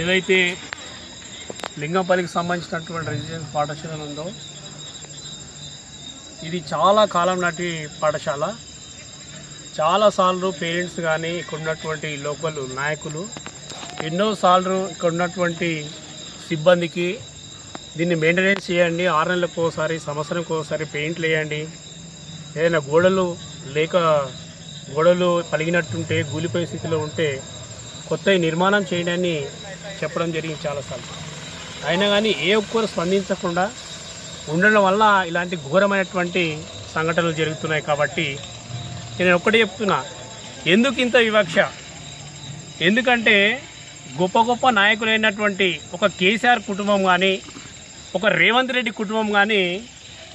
ఏదైతే లింగంపల్లికి సంబంధించినటువంటి రెసిడెన్స్ పాఠశాల ఉందో ఇది చాలా కాలం నాటి పాఠశాల. చాలాసార్లు పేరెంట్స్ కానీ ఇక్కడ ఉన్నటువంటి లోకల్ నాయకులు ఎన్నోసార్లు ఇక్కడ ఉన్నటువంటి సిబ్బందికి దీన్ని మెయింటెనెన్స్ చేయండి. ఆరు నెలలకు ఒకసారి సంవత్సరంకి ఒకసారి పెయింట్లు వేయండి. ఏదైనా గోడలు లేక గోడలు పలిగినట్టుంటే కూలిపోయే స్థితిలో ఉంటే కొత్త నిర్మాణం చేయడాన్ని చెప్పడం జరిగింది చాలాసార్లు. అయినా కానీ ఏ ఒక్కరు స్పందించకుండా ఉండడం వల్ల ఇలాంటి ఘోరమైనటువంటి సంఘటనలు జరుగుతున్నాయి కాబట్టి నేను ఒక్కటే చెప్తున్నా ఎందుకు ఇంత వివక్ష? ఎందుకంటే గొప్ప గొప్ప నాయకులైనటువంటి ఒక కేసీఆర్ కుటుంబం కానీ ఒక రేవంత్ రెడ్డి కుటుంబం కానీ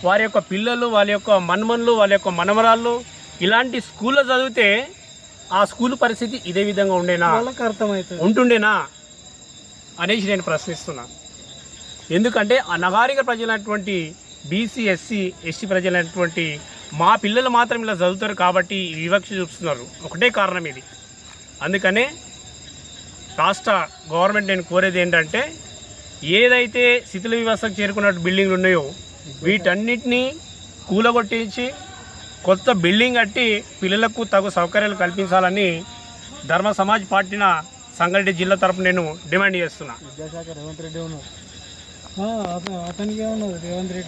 వారి యొక్క పిల్లలు వాళ్ళ యొక్క మన్మన్లు వాళ్ళ యొక్క మనమరాళ్ళు ఇలాంటి స్కూల్లో చదివితే ఆ స్కూల్ పరిస్థితి ఇదే విధంగా ఉండేనా? ఉంటుండేనా? అనేసి నేను ప్రశ్నిస్తున్నా. ఎందుకంటే ఆ నగారిక ప్రజలైనటువంటి బీసీ ఎస్సీ ఎస్టీ ప్రజలైనటువంటి మా పిల్లలు మాత్రం ఇలా చదువుతారు కాబట్టి వివక్ష చూపుతున్నారు ఒకటే కారణం ఇది. అందుకనే రాష్ట్ర గవర్నమెంట్ నేను కోరేది ఏంటంటే ఏదైతే శిథిల వ్యవస్థకు చేరుకున్న బిల్డింగ్లు ఉన్నాయో వీటన్నిటినీ కూలగొట్టించి కొత్త బిల్డింగ్ కట్టి పిల్లలకు తగు సౌకర్యాలు కల్పించాలని ధర్మ సమాజ్ పార్టీన సంగారెడ్డి జిల్లా తరపు నేను డిమాండ్ చేస్తున్నా. విద్యాశాఖ రేవంత్ రెడ్డి ఉన్నారు. ఆ, అత- రేవంత్ రెడ్డి